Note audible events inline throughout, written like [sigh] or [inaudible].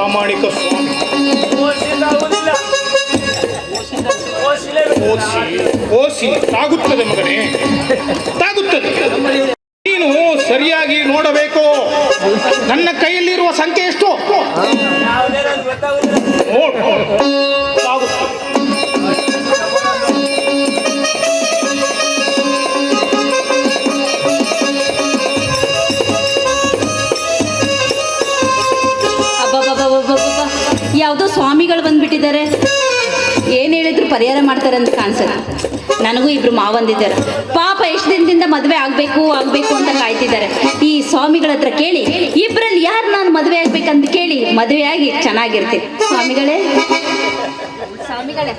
ಪ್ರಾಮಾಣಿಕ ಸ್ವಾಮಿ ಓಸಿ ಓಸಿ ತಾಗುತ್ತದೆ ಮಗನೇ. ತಾಗುತ್ತದೆ. ನೀನು ಸರಿಯಾಗಿ ನೋಡಬೇಕು. ನನ್ನ ಕೈಯಲ್ಲಿರುವ ಸಂಖ್ಯೆ ಎಷ್ಟು? ಹೇಳಿದ್ರು ಪರಿಹಾರ ಮಾಡ್ತಾರೆ ಅಂತ ಕಾಣಿಸುತ್ತೆ. ನನಗೂ ಇಬ್ರು ಮಾವಂದಿದ್ದಾರೆ ಪಾಪ ಎಷ್ಟು ದಿನದಿಂದ ಮದುವೆ ಆಗಬೇಕು ಆಗಬೇಕು ಅಂತ ಕಾಯ್ತಿದ್ದಾರೆ. ಈ ಸ್ವಾಮಿಗಳ ಹತ್ರ ಕೇಳಿ ಇಬ್ಬರಲ್ಲಿ ಯಾರು ನಾನು ಮದುವೆ ಆಗ್ಬೇಕಂತ ಕೇಳಿ ಮದುವೆಯಾಗಿ ಆಗಿ ಚೆನ್ನಾಗಿರ್ತೀನಿ. ಸ್ವಾಮಿಗಳೇ? ಸ್ವಾಮಿಗಳೇ?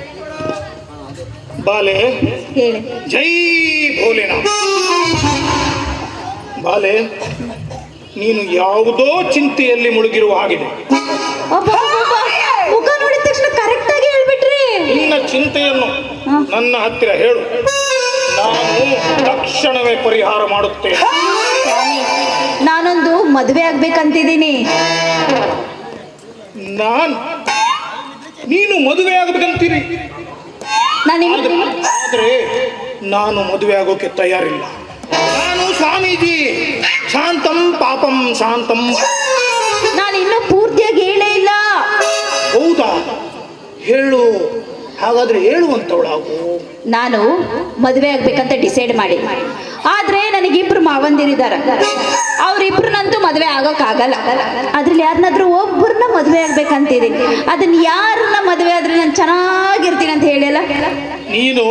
ಬಾಲೆ ಹೇಳಿ. ಜೈ ಭೋಲೆನಾಥ್. ಬಾಲೆ ನೀನು ಯಾವುದೋ ಚಿಂತೆಯಲ್ಲಿ ಮುಳುಗಿರುವ ಹಾಗಿದೆ ನಿನ್ನ ಚಿಂತೆಯನ್ನು ನನ್ನ ಹತ್ತಿರ ಹೇಳು. ನಾನು ತಕ್ಷಣವೇ ಪರಿಹಾರ ಮಾಡುತ್ತೇನೆ. ನಾನೊಂದು ಮದುವೆ ಆಗ್ಬೇಕಂತಿದ್ದೀನಿ. ನಾನು ನೀನು ಮದುವೆ ಆಗ್ಬೇಕಂತೀರಿ? ನಾನು ಆದ್ರೆ ನಾನು ಮದುವೆ ಆಗೋಕೆ ತಯಾರಿಲ್ಲ. ನಾನು ಸ್ವಾಮೀಜಿ ಶಾಂತಂ ಪಾಪಂ ಶಾಂತಂ. ನಾನು ಇನ್ನೂ ಪೂರ್ತಿಯಾಗಿ ಹೇಳೇ ಇಲ್ಲ. ಹೌದಾ? ಹೇಳು. ಹಾಗಾದ್ರೆ ಹೇಳುವಂತವಳಾಗು ನಾನು ಮದುವೆ ಆಗ್ಬೇಕಂತ ಡಿಸೈಡ್ ಮಾಡಿ ಆದ್ರೆ ನನಗಿಬ್ರು ಮಾವಂದಿರಿದಾರ. ಅವ್ರಿಬ್ರನ್ನಂತೂ ಮದುವೆ ಆಗೋಕ್ಕಾಗಲ್ಲ. ಅದ್ರಲ್ಲಿ ಯಾರನ್ನಾದ್ರೂ ಒಬ್ಬರನ್ನ ಮದುವೆ ಆಗ್ಬೇಕಂತಿದ್ದೀನಿ ಅದನ್ನ ಯಾರನ್ನ ಮದುವೆ ಆದ್ರೆ ನಾನು ಚೆನ್ನಾಗಿರ್ತೀನಿ ಅಂತ ಹೇಳಿಲ್ಲ ನೀನು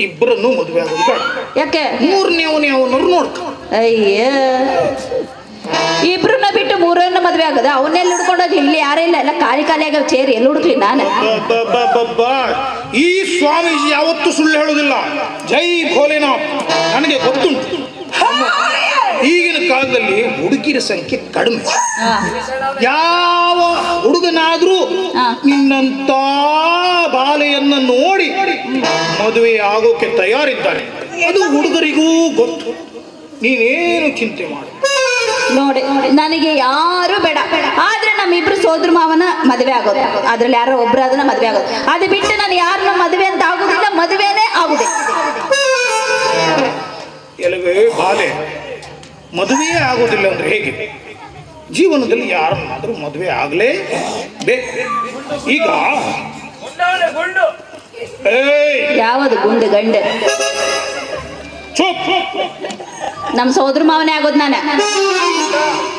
ಇಬ್ಬರನ್ನು ಮದುವೆ ಆಗೋದು ಯಾಕೆ ಯಾಕೆ? ಮೂರನೇವನೇ ಅವನವ್ರು ನೋಡ್ಕೊ. ಅಯ್ಯ. ಇಬ್ರನ್ನ ಬಿಟ್ಟು ಮೂರನ್ನ ಮದುವೆ ಆಗದೆ. ಅವನ್ನೆಲ್ಲ ಹುಡ್ಕೊಂಡೋಗಿ ಇಲ್ಲಿ ಯಾರೇ ಇಲ್ಲ ಎಲ್ಲ ಖಾಲಿ ಖಾಲಿ ಆಗ ಚೇರಿ ಎಲ್ಲಿ ಹುಡುಕ್ಲಿ ನಾನು? ಅಬ್ಬಬ್ಬಬ್ಬಬ್ಬ. ಈ ಸ್ವಾಮೀಜಿ ಯಾವತ್ತೂ ಸುಳ್ಳು ಹೇಳುವುದಿಲ್ಲ. ಜೈ ಭೋಲೆನಾಥ್. ನನಗೆ ಗೊತ್ತುಂಟು. ಈಗಿನ ಕಾಲದಲ್ಲಿ ಹುಡುಗಿರ ಸಂಖ್ಯೆ ಕಡಿಮೆ. ಹಾ. ಯಾವ ಹುಡುಗನಾದ್ರೂ ಹಾ. ನಿನ್ನಂತ ಬಾಲೆಯನ್ನ ನೋಡಿ ಮದುವೆ ಆಗೋಕೆ ತಯಾರಿದ್ದಾನೆ. ಅದು ಹುಡುಗರಿಗೂ ಗೊತ್ತು. ನೀನೇನು ಚಿಂತೆ ಮಾಡು. ನೋಡಿ ನನಗೆ ಯಾರು ಬೇಡ. ಆದ್ರೆ ನಮ್ಮಿಬ್ರು ಸೋದ್ರ ಮಾವನ ಮದುವೆ ಆಗೋದು. ಅದ್ರಲ್ಲಿ ಯಾರೋ ಒಬ್ರು ಅದನ್ನ ಮದುವೆ ಆಗೋದು. ಅದು ಬಿಟ್ಟು ನಾನು ಯಾರನ್ನ ಮದುವೆ ಅಂತ ಆಗುದಿಲ್ಲ ಮದುವೆನೇ ಆಗುದೆ. ಮದುವೆ ಬಾಲೆ ಮದುವೆಯೇ ಆಗೋದಿಲ್ಲ ಅಂದ್ರೆ ಹೇಗೆ? ಜೀವನದಲ್ಲಿ ಯಾರನ್ನಾದ್ರೂ ಮದುವೆ ಆಗಲೇ ಬೇಕು. ಈಗ ಯಾವುದು ಗುಂಡು ಗಂಡ? ಚುಪ್! ನಮ್ಮ ಸೋದ್ರ ಮಾವನೇ ಆಗೋದು ನಾನು.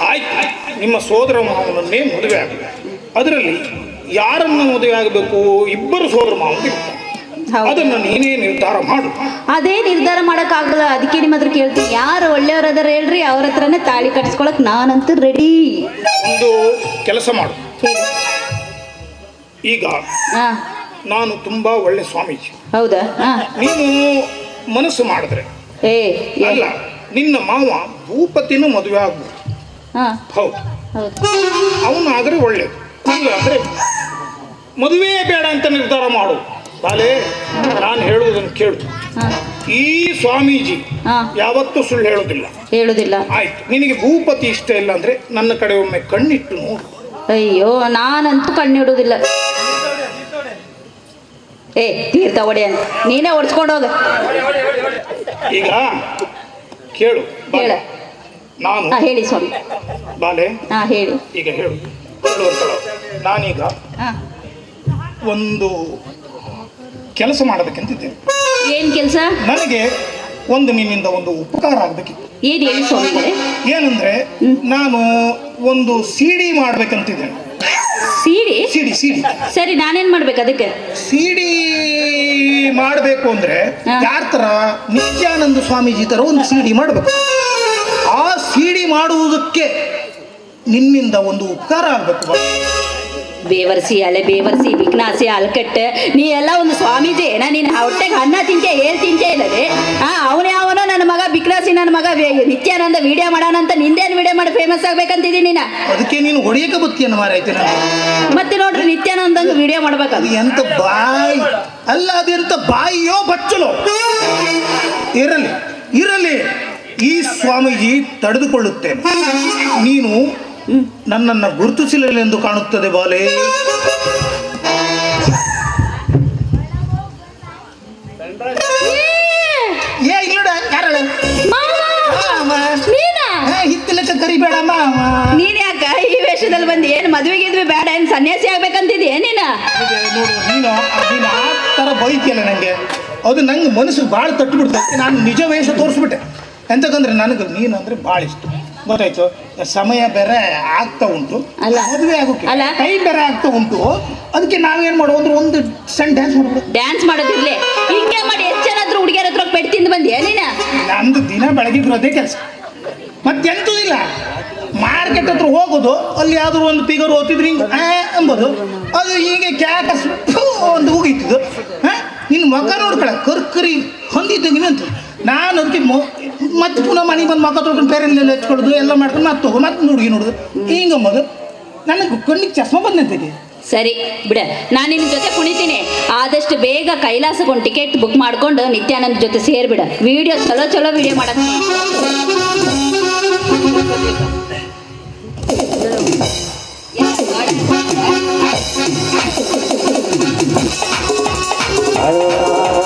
ಆಯ್ತು ನಿಮ್ಮ ಸೋದರ ಮಾವನನ್ನೇ ಮದುವೆ ಆಗಬೇಕು. ಅದರಲ್ಲಿ ಯಾರನ್ನು ಮದುವೆ ಆಗಬೇಕು? ಇಬ್ಬರು ಸೋದರ ಮಾವನಿಗೆ ಹೌದು. ಅದನ್ನು ನೀನೇ ನಿರ್ಧಾರ ಮಾಡು. ಅದೇ ನಿರ್ಧಾರ ಮಾಡೋಕ್ಕಾಗಲ್ಲ. ಅದಕ್ಕೆ ನಿಮ್ಮ ಹತ್ರ ಕೇಳ್ತೀನಿ. ಯಾರು ಒಳ್ಳೆಯವ್ರದಾರ ಹೇಳ್ರಿ ಅವ್ರ ಹತ್ರನೇ ತಾಳಿ ಕಟ್ಸ್ಕೊಳಕ್ ನಾನಂತೂ ರೆಡಿ ಒಂದು ಕೆಲಸ ಮಾಡು. ಈಗ ಹಾ. ನಾನು ತುಂಬಾ ಒಳ್ಳೆ ಸ್ವಾಮೀಜಿ. ಹೌದಾ? ಹಾ. ನೀನು ಮನಸ್ಸು ಮಾಡಿದ್ರೆ. ಏ ಏ. ಅಲ್ಲ ನಿನ್ನ ಮಾವ ಭೂಪತಿನೂ ಮದುವೆ ಆಗ್ಬೋದು. ಹೌದು. ಹೌದು. ಅವನಾದ್ರೆ ಒಳ್ಳೇದು. ಇಲ್ಲ ಅಂದ್ರೆ ಮದುವೆ ಬೇಡ ಅಂತ ನಿರ್ಧಾರ ಮಾಡು. ಬಾಲೆ ನಾನು ಹೇಳುವುದನ್ನು ಕೇಳು. ಈ ಸ್ವಾಮೀಜಿ ಯಾವತ್ತೂ ಸುಳ್ಳು ಹೇಳೋದಿಲ್ಲ. ಹೇಳುದಿಲ್ಲ. ಆಯ್ತು. ನಿನಗೆ ಭೂಪತಿ ಇಷ್ಟ ಇಲ್ಲ ಅಂದ್ರೆ ನನ್ನ ಕಡೆ ಒಮ್ಮೆ ಕಣ್ಣಿಟ್ಟು ನೋಡು. ಅಯ್ಯೋ ನಾನಂತೂ ಕಣ್ಣಿಡುವುದಿಲ್ಲ. ಏ ತೀರ್ಥ ಒಡೆಯ ಅಂತ ನೀನೇ ಹೊಡ್ಸ್ಕೊಂಡು ಹೋಗ. ಈಗ ಕೇಳು. ಹೇಳ. ನಾನು ಹಾ ಹೇಳಿ ಸ್ವಾಮಿ. ಬಾಲೆ ಹಾ ಹೇಳಿ. ಈಗ ಹೇಳು. ಹೇಳುವಂತಳ ನಾನೀಗ ಹಾ. ಒಂದು ಕೆಲಸ ಮಾಡಬೇಕಂತಿದ್ದೇನೆ. ಏನ್ ಕೆಲಸ? ನನಗೆ ಒಂದು ನಿನ್ನಿಂದ ಒಂದು ಉಪಕಾರ ಆಗ್ಬೇಕಿತ್ತು. ಏನ್ ಹೇಳಿ ಸ್ವಾಮಿಗಳೇ ಏನಂದ್ರೆ ನಾನು ಒಂದು ಸಿಡಿ ಮಾಡ್ಬೇಕಂತಿದ್ದೇನೆ. ಸೀಡಿ? CD CD. ಸರಿ ನಾನೇನ್ ಮಾಡ್ಬೇಕು ಅದಕ್ಕೆ? ಸಿಡಿ ಮಾಡಬೇಕು ಅಂದ್ರೆ. ಯಾರ ತರ? ನಿತ್ಯಾನಂದ ಸ್ವಾಮೀಜಿ ತರ ಒಂದು ಸಿಡಿ ಮಾಡಬೇಕು. ಆ ಸಿಡಿ ಮಾಡುವುದಕ್ಕೆ ನಿನ್ನಿಂದ ಒಂದು ಉಪಕಾರ ಆಗಬೇಕು. ಬೇವರ್ಸಿ ಅಲೆ ಬೇವರ್ಸಿ ವಿಘ್ನಾಸಿ ಅಲ್ಕಟ್ಟೆ ನೀ ಎಲ್ಲ ಒಂದು ಸ್ವಾಮೀಜಿ ನಾ ನಿನ್ನ ಹೊಟ್ಟೆಗೆ ಅನ್ನ ತಿಂತೆ ಏನ್ ತಿಂತೆ ನಿತ್ಯಾನಂದ ವಿಡಿಯೋ ಮಾಡೋಣ ಅಂತ ನಿಂದೇನು ವಿಡಿಯೋ ಮಾಡಿ ಫೇಮಸ್ ಆಗ್ಬೇಕಂತಿದ್ದೀನಿ ನೀನ? ಅದಕ್ಕೆ ನೀನು ಹೊಡಿಯಕ್ಕೆ ಬತ್ತಿಯನ್ನು ಮಾರಾಯ್ತು ನಾನು. ಮತ್ತೆ ನೋಡ್ರಿ ನಿತ್ಯಾನಂದಂಗ ವಿಡಿಯೋ ಮಾಡ್ಬೇಕು. ಅದು ಎಂತ ಬಾಯಿ? ಅಲ್ಲ ಅದೆಂತ ಬಾಯಿಯೋ ಬಚ್ಚಲು? ಇರಲಿ ಇರಲಿ. ಈ ಸ್ವಾಮೀಜಿ ತಡೆದುಕೊಳ್ಳುತ್ತೇನೆ. ನೀನು ನನ್ನನ್ನು ಗುರುತಿಸಲಿല്ലെಂದು ಕಾಣುತ್ತದೆ ಬಾಲೆ. ಯಾಕ? ಈ ವೇಷದಲ್ಲಿ ಬಂದು ಏನ್ ಮದ್ವೆಗೆ ಇದ್ವಿ ಬೇಡ ಏನ್ ಸನ್ಯಾಸಿ ಆಗ್ಬೇಕಂತಿದ್ಯ ನೀನ ನೋಡು ನೀನು ನೀನು ಆ ಥರ ಬೈತಿಯಲ್ಲ ನನಗೆ ಅದು ನಂಗೆ ಮನಸ್ಸು ಭಾಳ ತಟ್ಟುಬಿಡ್ತೈತೆ ನಾನು ನಿಜ ವೇಷ ತೋರಿಸ್ಬಿಟ್ಟೆ. ಎಂತಕ್ಕಂದ್ರೆ ನನಗೆ ನೀನು ಅಂದ್ರೆ ಭಾಳ ಇಷ್ಟ. ಗೊತ್ತಾಯ್ತು? ಸಮಯ ಬೇರೆ ಆಗ್ತಾ ಉಂಟು. ಅಲ್ಲ. ಮದುವೆ ಆಗೋಕೆ ಅಲ್ಲ. ಟೈಮ್ ಬೇರೆ ಆಗ್ತಾ ಉಂಟು. ಅದಕ್ಕೆ ನಾವೇನು ಮಾಡೋ ಅಂದ್ರೆ ಒಂದು ಸಣ್ಣ ಡ್ಯಾನ್ಸ್ ಮಾಡ್ಬಿಡು ಡ್ಯಾನ್ಸ್ ಮಾಡೋದಿರ್ಲಿ ಹಿಂಗೆ ಮಾಡಿ ಎಷ್ಟು ಜನ ಹತ್ರ ಹುಡುಗಿಯರ ಹತ್ರ ಪೆಟ್ಟು ತಿಂದು ಬಂದ್ಯಾ ನೀನ ನಮ್ದು ದಿನ ಬೆಳಗ್ಗೆ ಬರೋದೇ ಕೆಲಸ. ಮತ್ತೆಂತೂ ಇಲ್ಲ. ಮಾರ್ಕೆಟ್ ಹತ್ರ ಹೋಗೋದು, ಅಲ್ಲಿ ಯಾವ್ದಾದ್ರು ಒಂದು ಪಿಗರ್ ಓದ್ತಿದ್ರೆ ಹಿಂಗೆ ಅಂಬೋದು ಅದು ಹೀಗೆ ಕ್ಯಾಕಸ್ ಒಂದು ಹೋಗಿತ್ತು ಹಾಂ ನಿನ್ನ ಮಗ ನೋಡ್ಕೊಳ, ಕರ್ಕರಿ ಹೊಂದಿದ್ದಂಗೆ ಅಂತ ನಾನು ಅದಕ್ಕೆ ಮೊ, ಮತ್ತೆ ಪುನಃ ಮನೆಗೆ ಬಂದು ಮಗ ತೊಳ್ಕೊಂಡು ಬೇರೆಲ್ಲ ಹಚ್ಕೊಳ್ಳೋದು ಎಲ್ಲ ಮಾಡ್ಕೊಂಡು ಮತ್ತೆ ತಗೋ ಮತ್ತೆ ಹುಡುಗಿ ನೋಡೋದು. ಹಿಂಗೆ ಅಂಬೋದು ನನಗೆ ಕಣ್ಣಿಗೆ ಚಸ್ಮ ಬಂದಂತೆ ಸರಿ, ಬಿಡ. ನಾನು ನಿನ್ನ ಜೊತೆ ಕುಣಿತೀನಿ. ಆದಷ್ಟು ಬೇಗ ಕೈಲಾಸಗೊಂಡು ಟಿಕೆಟ್ ಬುಕ್ ಮಾಡ್ಕೊಂಡು ನಿತ್ಯಾನಂದ ಜೊತೆ ಸೇರಿಬಿಡ. ವಿಡಿಯೋ ಚಲೋ ಚಲೋ ವಿಡಿಯೋ ಮಾಡಕ್. Hello.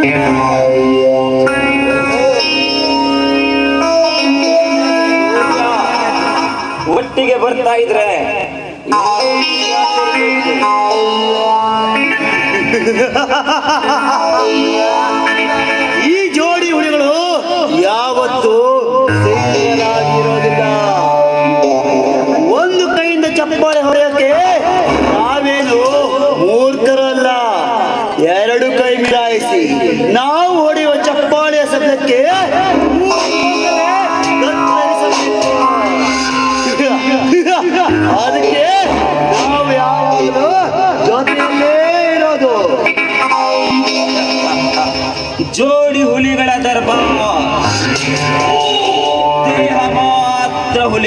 Tierno.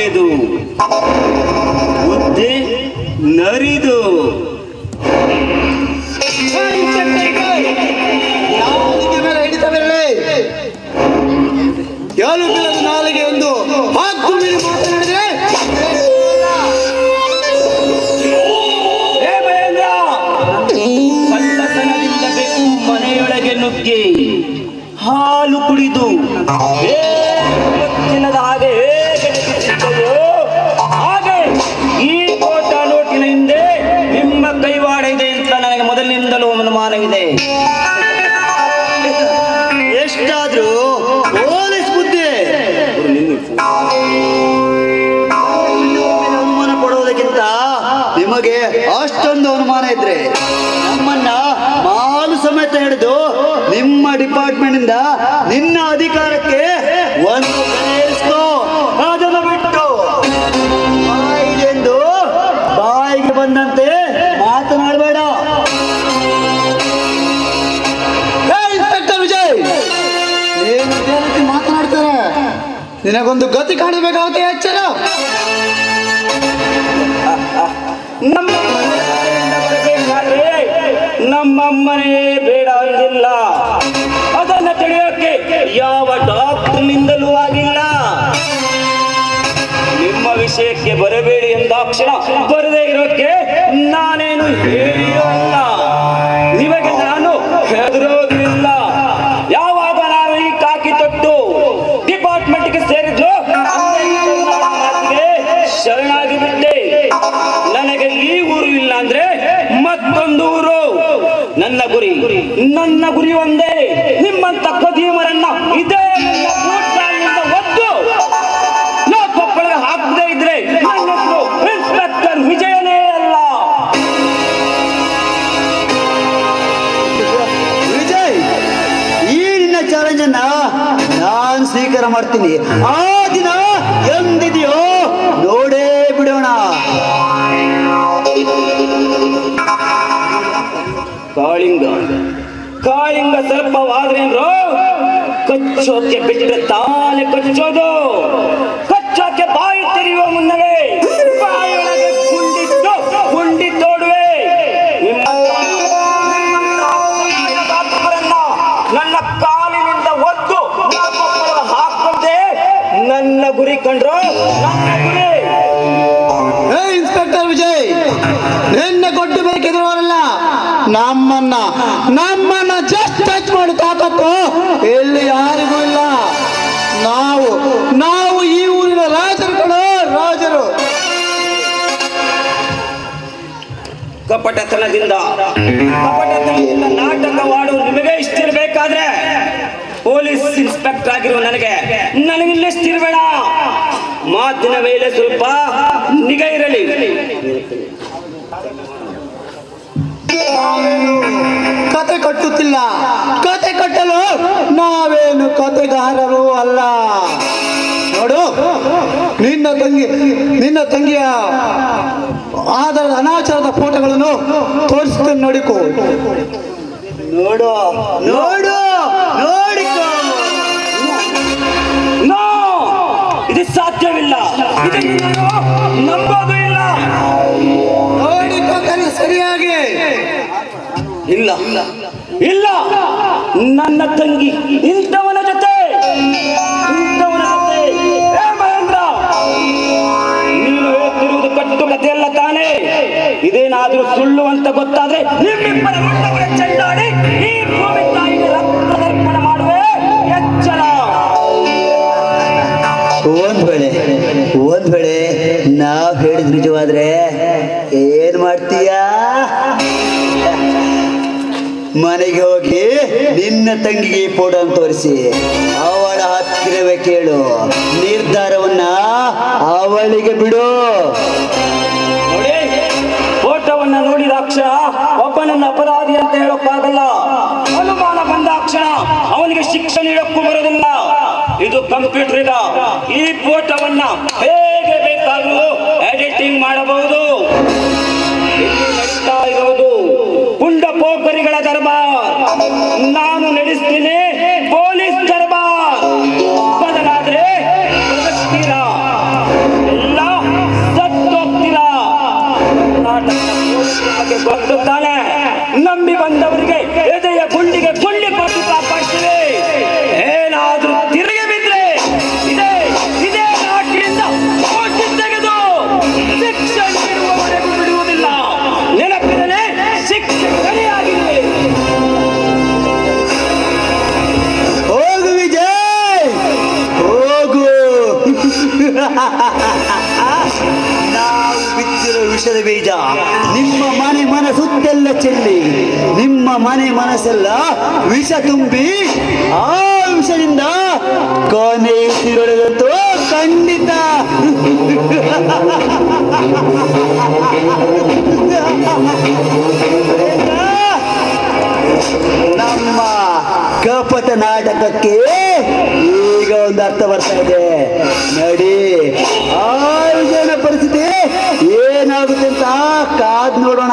ಮಾತ್ರ ಮುದ್ದೆ ನರಿದು. ನಾಲಿಗೆ ನಿನ್ನ ಅಧಿಕಾರಕ್ಕೆ ಒಂದು ಕರೆ ಇರಿಸ್ಕೋ ಅದನ್ನು ಬಿಟ್ಟು. ಬಾಯಿಗೆಂದು ಬಾಯಿಗೆ ಬಂದಂತೆ ಮಾತನಾಡಬೇಡ. ಇನ್ಸ್ಪೆಕ್ಟರ್ ವಿಜಯ್! ಮಾತನಾಡ್ತಾರೆ? ನಿನಗೊಂದು ಗತಿ ಕಾಣಬೇಕಾಗುತ್ತೆ ಎಚ್ಚರ ನಮ್ಮಮ್ಮನೇ ಬೇಡ ಅಂದಿಲ್ಲ ಯಾವ ಡಾಕ್ಟರ್ನಿಂದಲೂ ಆಗಿಲ್ಲ. ನಿಮ್ಮ ವಿಷಯಕ್ಕೆ ಬರಬೇಡಿ ಎಂದಾಕ್ಷಣ ಬರದೇ ಇರೋಕ್ಕೆ ನಾನೇನು ಹೇಳಿಯೋಲ್ಲ ನಿಮಗೆ ನಾನು ಹೆದರೋದಿಲ್ಲ. ಯಾವಾಗ ನಾನು ಈ ಕಾಕಿ ತೊಟ್ಟು ಡಿಪಾರ್ಟ್ಮೆಂಟ್ಗೆ ಮಾತಿಗೆ ಶರಣಾಗಿ ಬಿಟ್ಟೆ. ನನಗೆ ಈ ಊರು ಇಲ್ಲ ಅಂದ್ರೆ ಮತ್ತೊಂದು ಊರು. ನನ್ನ ಗುರಿ ನನ್ನ ಗುರಿ ಒಂದೇ. ನಿಮ್ಮಂತ ಮಾಡ್ತೀನಿ. ಆ ದಿನ ಎಂದಿದೆಯೋ ನೋಡೇ ಬಿಡೋಣ. ಕಾಳಿಂಗ ಕಾಳಿಂಗ ಸರ್ಪವಾದ್ರೆ ಕಚ್ಚೋಕೆ ಬಿಟ್ಟರೆ ತಾನೆ ಕಚ್ಚೋದು. ನಮ್ಮನ್ನ ಜಸ್ಟ್ ಟಚ್ ಮಾಡಿ, ತಾಕತ್ತು. ಎಲ್ಲಿ ಯಾರಿಗೂ ಇಲ್ಲ. ನಾವು ನಾವು ಈ ಊರಿನ ರಾಜರು ಕೂಡ ರಾಜರು. ಕಪಟತನದಿಂದ ಕಪಟತನದಿಂದ ನಾಟಕವಾಡು ನಿಮಗೆ ಇಷ್ಟಿರ್ಬೇಕಾದ್ರೆ ಪೊಲೀಸ್ ಇನ್ಸ್ಪೆಕ್ಟರ್ ಆಗಿರುವ ನನಗೆ. ನನಗಿಲ್ಲ ಇಲ್ಲಿಷ್ಟಿರ್ಬೇಡ ಮಾತಿನ ಮೇಲೆ ಸ್ವಲ್ಪ ನಿಗಾ ಇರಲಿ. ಕತೆ ಕಟ್ಟುತ್ತಿಲ್ಲ. ಕತೆ ಕಟ್ಟಲು ನಾವೇನು ಕತೆಗಾರರು ಅಲ್ಲ. ನೋಡು ನಿನ್ನ ತಂಗಿ ನಿನ್ನ ತಂಗಿಯ ಆಧಾರದ ಅನಾಚಾರದ ಫೋಟೋಗಳನ್ನು ತೋರಿಸ್ತೇನೆ ನೋಡಿಕೋ. ನೋಡು ನೋಡು ನೋಡಿಕೋ. ಇದು ಸಾಧ್ಯವಿಲ್ಲ. ಇಲ್ಲ. ಇಲ್ಲ. ನನ್ನ ತಂಗಿ, ಇಂಥವನ ಜೊತೆ. ಇಂಥವನ ಜೊತೆ. ಮಹೇಂದ್ರ, ನೀನು ಹೇಳ್ತಿರುವುದು ಕಟ್ಟು ಕಥೆಯಲ್ಲ ತಾನೇ. ಇದೇನಾದ್ರೂ ಸುಳ್ಳು ಅಂತ ಗೊತ್ತಾದ್ರೆ ನಿಮ್ಮಿಬ್ಬರ ಚೆಂಡಾಡಿ ನಿನ್ನ ತಂಗಿಗೆ ಈ ಫೋಟೋ ತೋರಿಸಿ. ಅವಳ ಹತ್ತಿರವೇ ಕೇಳು. ನಿರ್ಧಾರವನ್ನ ಅವಳಿಗೆ ಬಿಡು. ನೋಡಿ, ಫೋಟೋವನ್ನ ನೋಡಿದ ಅಕ್ಷರ ಒಬ್ಬನನ್ನ ಅಪರಾಧಿ ಅಂತ ಹೇಳೋಕ್ಕಾಗಲ್ಲ. ಅನುಮಾನ ಬಂದ ಅಕ್ಷರ ಅವನಿಗೆ ಶಿಕ್ಷಣ ನೀಡಕ್ಕೂ ಬರೋದಿಲ್ಲ. ಇದು ಕಂಪ್ಯೂಟರ್ ಇದ. ಈ ಫೋಟೋವನ್ನ ಹೇಗೆ ಬೇಕಾದರೂ ಎಡಿಟಿಂಗ್ ಮಾಡಬಹುದು. ವಿಷದ ಬೀಜ. ನಿಮ್ಮ ಮನೆ ಮನಸ್ಸುತ್ತೆಲ್ಲ ಚೆಲ್ಲಿ, ನಿಮ್ಮ ಮನೆ ಮನಸ್ಸೆಲ್ಲ ವಿಷ ತುಂಬಿ ಆ ವಿಷದಿಂದ ಕೊನೆ ತಿರುಳದಂತೂ ಖಂಡಿತ. ನಮ್ಮ ಕಪಟ ನಾಟಕಕ್ಕೆ ಈಗ ಒಂದು ಅರ್ಥ ಬರ್ತಾ ಇದೆ. ನಡಿ. ಕಾದ್ ನೋಡೋಣ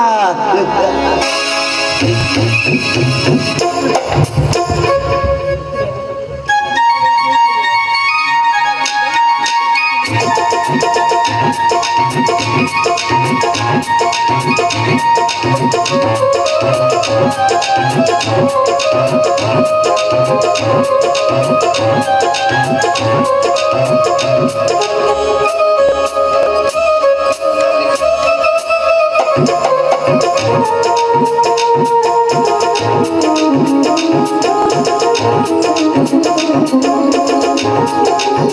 ಛೇ,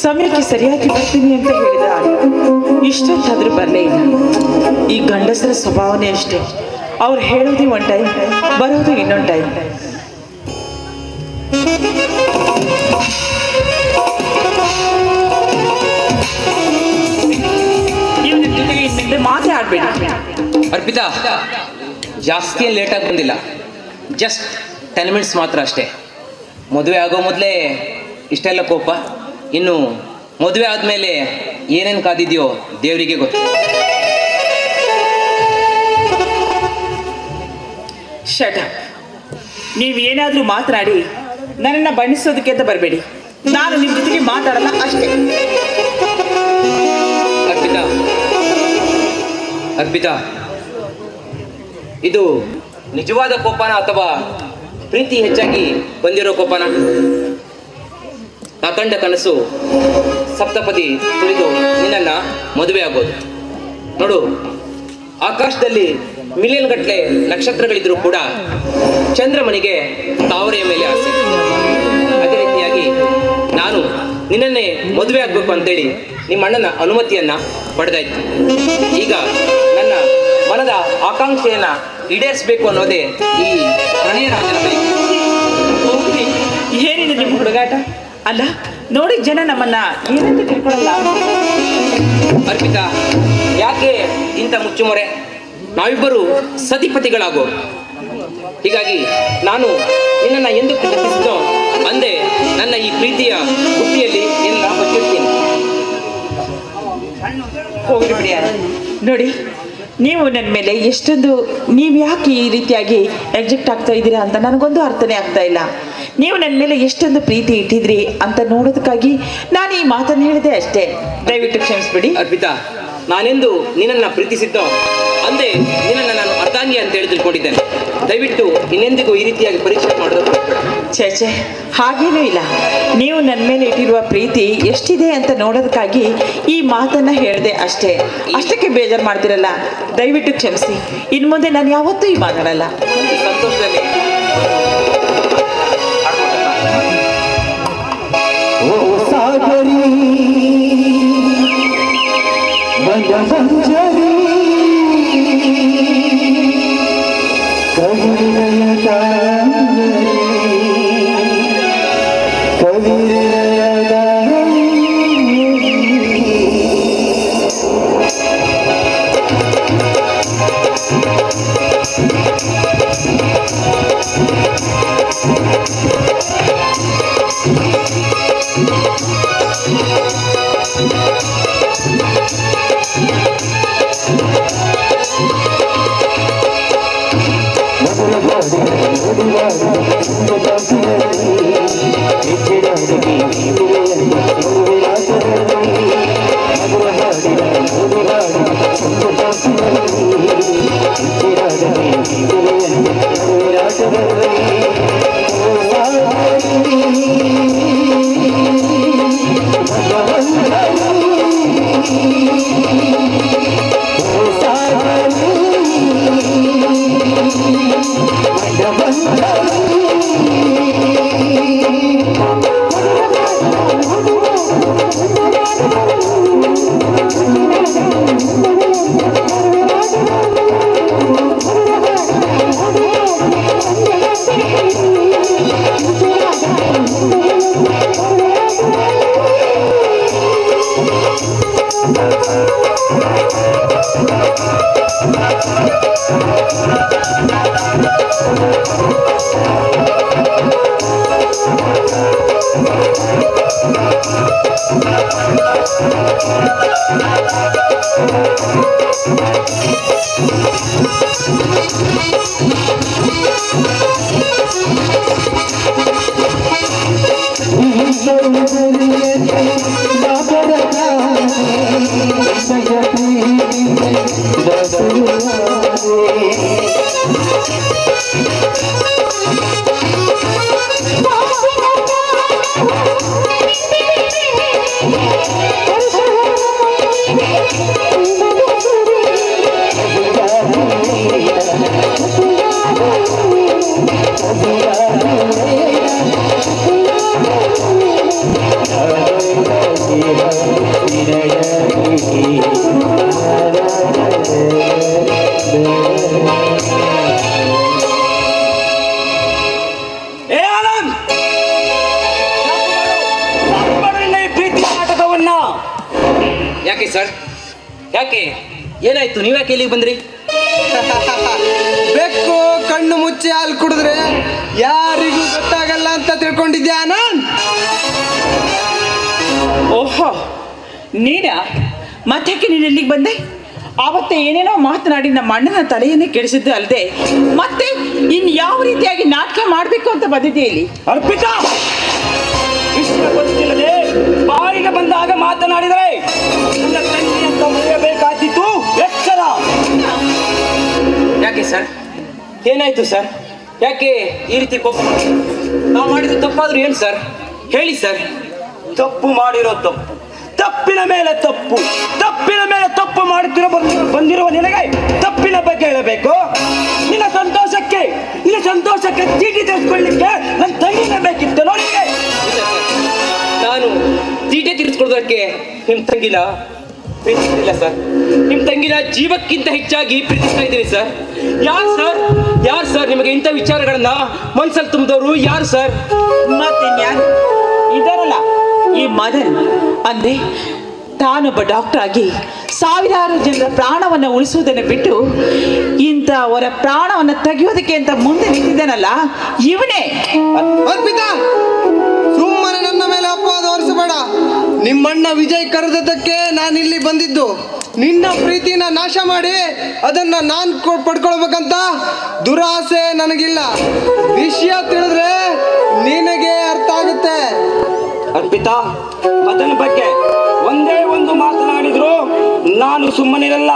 ಸಮಯಕ್ಕೆ ಸರಿಯಾಗಿ ಬರ್ತೀನಿ ಅಂತ ಹೇಳಿದ ಇಷ್ಟೊತ್ತಾದ್ರೂ ಬರಲೇ ಇಲ್ಲ. ಈ ಗಂಡಸರ ಸ್ವಭಾವನೇ ಅಷ್ಟೇ. ಅವ್ರು ಹೇಳೋದು ಒಂದು ಟೈಮ್ ಬರೋದು ಇನ್ನೊಂದು ಟೈಮ್ ಇನ್ಮೇಲೆ ಮಾತೇ ಆಡ್ಬೇಡಿ. ಅರ್ಪಿತಾ ಜಾಸ್ತಿ ಏನು ಲೇಟಾಗಿ ಬಂದಿಲ್ಲ. ಜಸ್ಟ್ ಟೆನ್ ಮಿನಿಟ್ಸ್ ಮಾತ್ರ ಅಷ್ಟೇ. ಮದುವೆ ಆಗೋ ಮೊದಲೇ ಇಷ್ಟೆಲ್ಲ ಕೋಪ. ಇನ್ನು ಮದುವೆ ಆದಮೇಲೆ ಏನೇನು ಕಾದಿದೆಯೋ ದೇವರಿಗೆ ಗೊತ್ತು. ಶಟ ನೀವೇನಾದರೂ ಮಾತನಾಡಿ ನನ್ನನ್ನು ಬಣ್ಣಿಸೋದಕ್ಕೆ ಅಂತ ಬರಬೇಡಿ. ನಾನು ನಿಮ್ಮ ಜೊತೆಗೆ ಮಾತಾಡಲ್ಲ ಅಷ್ಟೇ. ಅರ್ಪಿತಾ. ಇದು ನಿಜವಾದ ಕೋಪನ ಅಥವಾ ಪ್ರೀತಿ ಹೆಚ್ಚಾಗಿ ಬಂದಿರೋ ಕೋಪನ? ನಾ ಕಂಡ ಕನಸು ಸಪ್ತಪದಿ ತುಳಿದು ನಿನ್ನನ್ನು ಮದುವೆ ಆಗೋದು. ನೋಡು, ಆಕಾಶದಲ್ಲಿ ಮಿಲಿಯನ್ ಗಟ್ಟಲೆ ನಕ್ಷತ್ರಗಳಿದ್ರೂ ಕೂಡ ಚಂದ್ರಮನಿಗೆ ತಾವರೆಯ ಮೇಲೆ ಆಸೆ. ಅದೇ ರೀತಿಯಾಗಿ ನಾನು ನಿನ್ನನ್ನೇ ಮದುವೆ ಆಗಬೇಕು ಅಂತೇಳಿ ನಿಮ್ಮ ಅಣ್ಣನ ಅನುಮತಿಯನ್ನ ಪಡೆದಾಯ್ತು. ಈಗ ಮನದ ಆಕಾಂಕ್ಷೆಯನ್ನ ಈಡೇರಿಸಬೇಕು ಅನ್ನೋದೇ ಈ ಪ್ರಣಯರಾಜನ ಏನಿದೆ ನಿಮ್ಮ ಹುಡುಗಾಟ? ಅಲ್ಲ ನೋಡಿ ಜನ ನಮ್ಮನ್ನ ಏನಂತ ತಿಳ್ಕೊಳ್ಳಲ್ಲ ಅರ್ಪಿತಾ ಯಾಕೆ ಇಂಥ ಮುಚ್ಚುಮೊರೆ? ನಾವಿಬ್ಬರು ಸತಿಪತಿಗಳಾಗೋ. ಹೀಗಾಗಿ ನಾನು ನಿನ್ನನ್ನು ಎಂದು ಪ್ರೀತಿಸಿದೋ ಅಂದೇ ನನ್ನ ಈ ಪ್ರೀತಿಯ ಬುದ್ಧಿಯಲ್ಲಿ ಎಲ್ಲ ಬಚ್ಚಿರ್ತೀನಿ ಬಿಡಿ ನೋಡಿ ನೀವು ನನ್ನ ಮೇಲೆ ಎಷ್ಟೊಂದು, ನೀವು ಯಾಕೆ ಈ ರೀತಿಯಾಗಿ ಎಕ್ಜೆಕ್ಟ್ ಆಗ್ತಾ ಇದ್ದೀರಾ ಅಂತ ನನಗೊಂದು ಅರ್ಥನೇ ಆಗ್ತಾ ಇಲ್ಲ. ನೀವು ನನ್ನ ಮೇಲೆ ಎಷ್ಟೊಂದು ಪ್ರೀತಿ ಇಟ್ಟಿದ್ರಿ ಅಂತ ನೋಡೋದಕ್ಕಾಗಿ ನಾನು ಈ ಮಾತನ್ನು ಹೇಳಿದೆ ಅಷ್ಟೇ. ದಯವಿಟ್ಟು ಕ್ಷಮಿಸ್ಬಿಡಿ. ಅರ್ಪಿತಾ ನಾನೆಂದು ನಿನ್ನನ್ನು ಪ್ರೀತಿಸಿದ್ದೋ ಅಂದೇ ನಿನ್ನನ್ನು ನಾನು ಅರ್ಧಾಂಗಿ ಅಂತ ಹೇಳಿ ತಿಳ್ಕೊಂಡಿದ್ದೇನೆ. ದಯವಿಟ್ಟು ಇನ್ನೆಂದಿಗೂ ಈ ರೀತಿಯಾಗಿ ಪರೀಕ್ಷೆ ಮಾಡೋದು ಛೇ ಛೇ ಹಾಗೇನೂ ಇಲ್ಲ. ನೀವು ನನ್ನ ಮೇಲೆ ಇಟ್ಟಿರುವ ಪ್ರೀತಿ ಎಷ್ಟಿದೆ ಅಂತ ನೋಡೋದಕ್ಕಾಗಿ ಈ ಮಾತನ್ನು ಹೇಳಿದೆ ಅಷ್ಟೇ. ಅಷ್ಟಕ್ಕೆ ಬೇಜಾರು ಮಾಡ್ತಿರಲ್ಲ. ದಯವಿಟ್ಟು ಕ್ಷಮಿಸಿ. ಇನ್ನು ಮುಂದೆ ನಾನು ಯಾವತ್ತೂ ಈ ಮಾತಾಡಲ್ಲ. ಸಂತೋಷದಲ್ಲಿ. ಓ ಸಾಗರಿ. జగన్ ಮಾತನಾಡಿ ನಮ್ಮ ಅಣ್ಣನ ತಲೆಯನ್ನೇ ಕೆಡಿಸಿದ್ದು ಅಲ್ಲದೆ ಮತ್ತೆ ಇನ್ ಯಾವ ರೀತಿಯಾಗಿ ನಾಟಕ ಮಾಡಬೇಕು ಅಂತ ಬಂದಿದ್ದೆ ಇಲ್ಲಿ? ಅರ್ಪಿತಾ! ಇಷ್ಟ ಗೊತ್ತಿಲ್ಲದೆ ಬಾಯಿಗೆ ಬಂದಾಗ ಮಾತನಾಡಿದರೆ ನನ್ನ ತಂಗಿ ಅಂತ ಮುರಿಯಬೇಕಾಗಿತ್ತು ಎಚ್ಚರ! ಯಾಕೆ ಸರ್? ಏನಾಯ್ತು ಸರ್? ಯಾಕೆ ಈ ರೀತಿ ಕೋಪ ನಾವು ಮಾಡಿದ ತಪ್ಪಾದ್ರೂ ಏನು ಸರ್? ಹೇಳಿ ಸರ್. ತಪ್ಪು ಮಾಡಿರೋ ತಪ್ಪು. ತಪ್ಪಿನ ಮೇಲೆ ತಪ್ಪು. ತಪ್ಪಿನ ಮೇಲೆ ತಪ್ಪು ಮಾಡುತ್ತಿರೋ ಬಂದಿರೋ ಬಂದಿರುವ ನಿನಗೆ ತಪ್ಪಿನ ಬಗ್ಗೆ ಹೇಳಬೇಕು. ನಿನ್ನ ಸಂತೋಷಕ್ಕೆ ನಿನ್ನ ಸಂತೋಷಕ್ಕೆ ಚೀಟಿ ತೆಗೆದುಕೊಳ್ಳಿಕ್ಕೆ ನನ್ನ ತಂಗಿನ ಬೇಕಿತ್ತು ನೋಡಿ. ನಾನು ಚೀಟಿ ತೀರಿಸ್ಕೊಡೋದಕ್ಕೆ ನಿಮ್ಮ ತಂಗಿನ ಪ್ರೀತಿಸ್ತಿಲ್ಲ ಸರ್. ನಿಮ್ಮ ತಂಗಿನ ಜೀವಕ್ಕಿಂತ ಹೆಚ್ಚಾಗಿ ಪ್ರೀತಿಸ್ತಾ ಇದ್ದೀನಿ ಸರ್. ಯಾರು ಸರ್? ಯಾರು ಸರ್? ನಿಮಗೆ ಇಂಥ ವಿಚಾರಗಳನ್ನ ಮನ್ಸಲ್ಲಿ ತುಂಬಿದವರು ಯಾರು ಸರ್? ಮತ್ತಿನ್ಯಾರು ಇದರಲ್ಲ ಈ ಮದನ್ ಅಂದ್ರೆ ತಾನೊಬ್ಬ ಡಾಕ್ಟರ್ ಆಗಿ ಸಾವಿರಾರು ಜನರ ಪ್ರಾಣವನ್ನು ಉಳಿಸುವುದನ್ನು ಬಿಟ್ಟು ಇಂಥ ಅವರ ಪ್ರಾಣವನ್ನು ತೆಗೆಯೋದಕ್ಕೆ ಅಂತ ಮುಂದೆ ನಿಂತಿದ್ದಾನಲ್ಲ ಇವನೇ. ಅರ್ಪಿತಾ ಸುಮ್ಮನೆ ನನ್ನ ಮೇಲೆ ಅಪವಾದ ಹೊರಿಸಬೇಡ. ನಿಮ್ಮಣ್ಣ ವಿಜಯ್ ಕರೆದದ್ದಕ್ಕೆ ನಾನು ಇಲ್ಲಿ ಬಂದಿದ್ದು. ನಿನ್ನ ಪ್ರೀತಿನ ನಾಶ ಮಾಡಿ ಅದನ್ನ ನಾನು ಕೊ- ಪಡ್ಕೊಳ್ಬೇಕಂತ ದುರಾಸೆ ನನಗಿಲ್ಲ. ವಿಷಯ ತಿಳಿದ್ರೆ ನಿನಗೆ ಅರ್ಥ ಆಗುತ್ತೆ. ಅರ್ಪಿತಾ ಅದನ್ನ ಬಗ್ಗೆ ನಾನು ಸುಮ್ಮನಿರಲ್ಲ.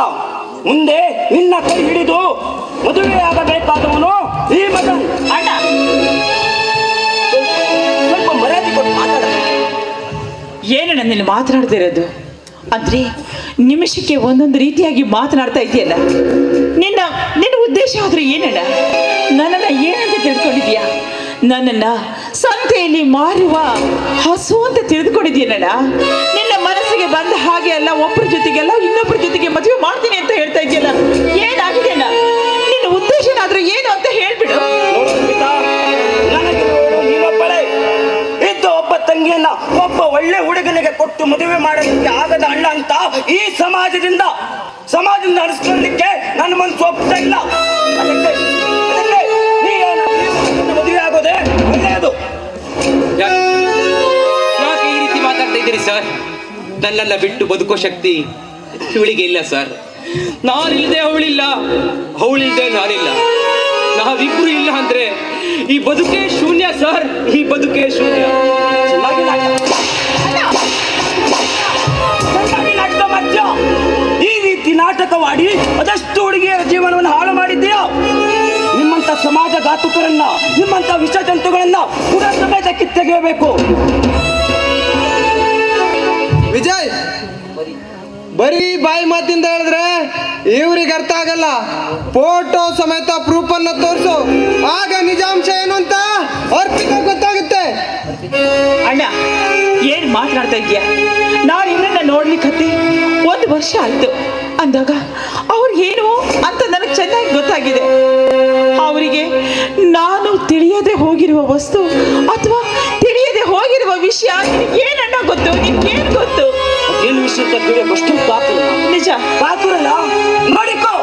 ಮುಂದೆ ನಿನ್ನ ಕೈ ಹಿಡಿದು ಮದುವೆಯಾಗಬೇಕಾದವನು ಈ ಮಗನ್. ಅಣ್ಣ! ಸ್ವಲ್ಪ ಮರ್ಯಾದೆ ಕೊಟ್ಟು ಮಾತಾಡ. ಏನಣ್ಣ ನೀನು ಮಾತನಾಡ್ತಿರೋದು ಅಂದ್ರೆ ನಿಮಿಷಕ್ಕೆ ಒಂದೊಂದು ರೀತಿಯಾಗಿ ಮಾತನಾಡ್ತಾ ಇದೆಯಲ್ಲ? ನಿನ್ನ ನಿನ್ನ ಉದ್ದೇಶ ಆದ್ರೆ ಏನಣ್ಣ? ನನ್ನನ್ನ ಏನಂತ ತಿಳ್ಕೊಂಡಿದ್ಯಾ ನನ್ನನ್ನ ಸಂತೆಯಲ್ಲಿ ಮಾರುವ ಹಸು ಅಂತ ತಿಳಿದುಕೊಂಡಿದ್ದೀನಣ್ಣ ಬಂದ ಹಾಗೆ ಅಲ್ಲ ಒಬ್ಬರ ಜೊತೆಗೆಲ್ಲ ಇನ್ನೊಬ್ಬರ ಜೊತೆಗೆ ಮದುವೆ ಮಾಡ್ತೀನಿ ಅಂತ ಹೇಳ್ತಾ ಇದೆಯಲ್ಲ ಏನಾಗಿದೆ ನಿನ್ನ ಉದ್ದೇಶನಾದ್ರೂ ಏನು ಅಂತ ಹೇಳ್ಬಿಡು. ಒಬ್ಬ ತಂಗಿಯನ್ನ ಒಬ್ಬ ಒಳ್ಳೆ ಹುಡುಗನಿಗೆ ಕೊಟ್ಟು ಮದುವೆ ಮಾಡೋದಕ್ಕೆ ಆಗದ ಅಣ್ಣ ಅಂತ ಈ ಸಮಾಜದಿಂದ ಸಮಾಜದಿಂದ ಅನಿಸ್ಕೊಳ್ಳಿಕ್ಕೆ ನನ್ನ ಮನಸ್ಸು ಒಪ್ತಾ ಇಲ್ಲ. ಮದುವೆ ಆಗೋದೇ ಒಳ್ಳೆಯದು. ಯಾಕೆ ಈ ರೀತಿ ಮಾತಾಡ್ತಾ ಇದ್ದೀರಿ ಸರ್? ನನ್ನನ್ನ ಬಿಟ್ಟು ಬದುಕೋ ಶಕ್ತಿ ಇವಳಿಗೆ ಇಲ್ಲ ಸರ್. ನಾನಿಲ್ಲದೆ ಅವಳಿಲ್ಲ, ಅವಳಿಲ್ಲದೆ ನಾನಿಲ್ಲ. ನಾವಿಬ್ರು ಇಲ್ಲ ಅಂದ್ರೆ ಈ ಬದುಕೇ ಶೂನ್ಯ ಸರ್, ಈ ಬದುಕೇ ಶೂನ್ಯ. ಈ ರೀತಿ ನಾಟಕವಾಡಿ ಅದಷ್ಟು ಹುಡುಗಿಯರ ಜೀವನವನ್ನು ಹಾಳು ಮಾಡಿದ್ದೀಯೋ? ನಿಮ್ಮಂತ ಸಮಾಜ ಘಾತುಕರನ್ನ ನಿಮ್ಮಂತ ವಿಷ ಜಂತುಗಳನ್ನ ಪುರ ಸಮೇತ ಕಿತ್ತೆಗೆಯಬೇಕು. ಬರೀ ಬಾಯಿ ಮಾತಿಂದ ಹೇಳಿದ್ರೆ ಇವ್ರಿಗೆ ಅರ್ಥ ಆಗಲ್ಲ. ಫೋಟೋ ಸಮೇತ ಪ್ರೂಫ್ ಅನ್ನ ತೋರಿಸು. ಆಗ ನಿಜಾಂಶ ಏನು ಅಂತ ಅರ್ಪಿತ ಗೊತ್ತಾಗುತ್ತೆ. ಅಣ್ಣ, ಏನ್ ಮಾತನಾಡ್ತಾ ಇದೀಯ ನಾನು ಇವ್ರನ್ನ ನೋಡ್ಲಿಕ್ಕೆ ಒಂದು ವರ್ಷ ಆಯ್ತು. ಅಂದಾಗ ಅವ್ರು ಏನು ಅಂತ ನನಗೆ ಚೆನ್ನಾಗಿ ಗೊತ್ತಾಗಿದೆ. ಅವರಿಗೆ ನಾನು ತಿಳಿಯದೆ ಹೋಗಿರುವ ವಸ್ತು ಅಥವಾ ತಿಳಿಯದೆ ಹೋಗಿರುವ ವಿಷಯ ಏನಣ್ಣ ಗೊತ್ತು? ಏನು ಗೊತ್ತು? ಏನು ವಿಷಯ ಕಾತುರ ನಿಜ. ಪಾತ್ರ ನೋಡಿಕೋ.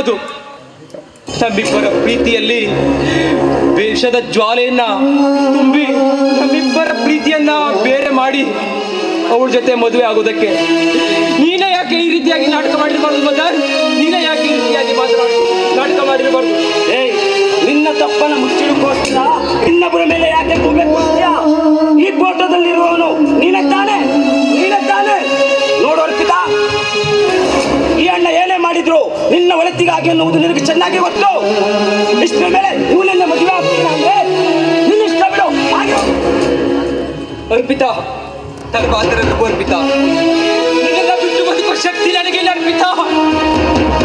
ಮಾಡಿರ್ಬಾರ್ದು ನಮ್ಮಿಬ್ಬರ ಪ್ರೀತಿಯಲ್ಲಿ ದೇಶದ ಜ್ವಾಲೆಯನ್ನ ತುಂಬಿ ನಮ್ಮಿಬ್ಬರ ಪ್ರೀತಿಯನ್ನ ಬೇರೆ ಮಾಡಿ ಅವಳ ಜೊತೆ ಮದುವೆ ಆಗೋದಕ್ಕೆ. ನೀನೇ ಯಾಕೆ ಈ ರೀತಿಯಾಗಿ ನಾಟಕ ಮಾಡಿರ್ಬಾರ್ದು ಮದರ್? ನೀನೇ ಯಾಕೆ ಈ ರೀತಿಯಾಗಿ ಮಾತನಾಡಿ ನಾಟಕ ಮಾಡಿರ್ಬಾರ್ದು? ಏಯ್, ನಿನ್ನ ತಪ್ಪನ್ನ ಮುಚ್ಚಿಡಕ್ಕೋಸ್ಕರ ಇನ್ನೊಬ್ಬರ ಮೇಲೆ ಯಾಕೆ ಗೂಬೆ ಚೆನ್ನಾಗಿ ಗೊತ್ತು ಇಷ್ಟರ ಮೇಲೆ ಇವನನ್ನ ಮದುವೆ ಆಗ್ತೀನಿ ಅಂದ್ರೆ ನಿನ್ನ ಇಷ್ಟ ಬಿಡು. ಹಾಗೆ. ಅರ್ಪಿತ ನನ್ನ ಮಾತನ್ನು ಅರ್ಪಿತಾ. ನಿನ್ನೆಲ್ಲ ಬಿಟ್ಟು ಬದುಕೋ ಶಕ್ತಿ ನನಗಿಲ್ಲ ಅರ್ಪಿತಾ.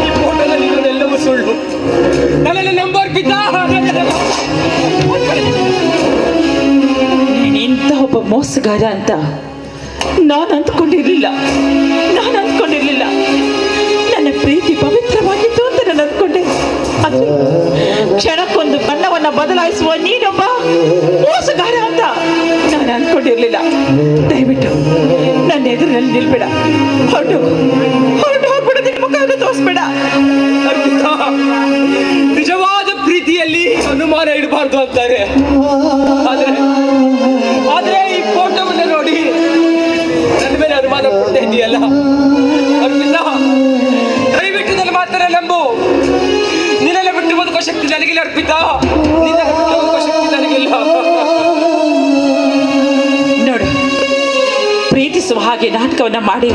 ಈ ಫೋಟೋದಲ್ಲಿ ಇರೋದೆಲ್ಲವೂ ಸುಳ್ಳು. ನನ್ನನ್ನು ನಂಬ ಅರ್ಪಿತಾ. ಇಂಥ ಒಬ್ಬ ಮೋಸಗಾರ ಅಂತ ನಾನು ಅಂದ್ಕೊಂಡಿರ್ಲಿಲ್ಲ. ನಾನು ಅಂದ್ಕೊಂಡಿರ್ಲಿಲ್ಲ. ನನ್ನ ಪ್ರೀತಿ ಪವಿತ್ರವಾಗಿತ್ತು. [laughs] ಕ್ಷಣಕ್ಕೊಂದು ಬಣ್ಣವನ್ನ ಬದಲಾಯಿಸುವ ನೀನೊಬ್ಬ ಮೋಸಗಾರ ಅಂತ ನಾನು ಅನ್ಕೊಂಡಿರ್ಲಿಲ್ಲ. ದಯವಿಟ್ಟು ನನ್ನ ಎದುರಿನಲ್ಲಿ ನಿಲ್ಬೇಡ. ಹೊರಟು ಹೊರಟು ಹೋಗ್ಬೇಡ ನಿನ್ನ ಮುಖವನ್ನು ತೋರಿಸ್ಬೇಡ. ನಿಜವಾದ ಪ್ರೀತಿಯಲ್ಲಿ ಅನುಮಾನ ಇಡಬಾರ್ದು ಅಂತಾರೆ. ಆದ್ರೆ ಅರ್ಪಿತಾ ನಿನ್ನ ನೋಡು, ಪ್ರೀತಿಸುವ ಹಾಗೆ ನಾಟಕವನ್ನ ಮಾಡಿ.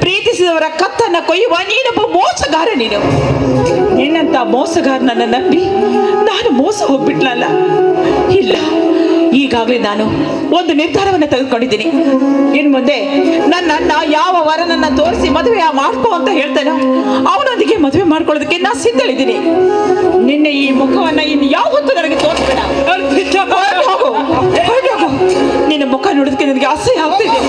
ಪ್ರೀತಿಸಿದವರ ಕತ್ತನ್ನ ಕೊಯ್ಯುವ ನೀನೊಬ್ಬ ಮೋಸಗಾರ ನೀನು. ನಿನ್ನಂತ ಮೋಸಗಾರನನ್ನ ನಂಬಿ ನಾನು ಮೋಸ ಹೋಗ್ಬಿಟ್ಲಲ್ಲ ಇಲ್ಲ. ಈಗಾಗಲೇ ನಾನು ಒಂದು ನಿರ್ಧಾರವನ್ನು ತೆಗೆದುಕೊಂಡಿದ್ದೀನಿ. ಇನ್ನು ಮುಂದೆ ನನ್ನ ನನ್ನನ್ನು ಯಾವ ವರನನ್ನ ತೋರಿಸಿ ಮದುವೆ ಮಾಡ್ಕೋ ಅಂತ ಹೇಳ್ತಾನೋ ಅವನೊಂದಿಗೆ ಮದುವೆ ಮಾಡ್ಕೊಳ್ಳೋದಕ್ಕೆ ನಾನು ಸಿದ್ಧಳಿದ್ದೀನಿ. ನಿನ್ನೆ ಈ ಮುಖವನ್ನ ಇನ್ನು ಯಾವತ್ತೂ ನನಗೆ ತೋರಿಸ್ಬೇಡ. ನಿನ್ನ ಮುಖ ನೋಡೋದಕ್ಕೆ ನನಗೆ ಆಸೆ ಆಗ್ತಿದೆ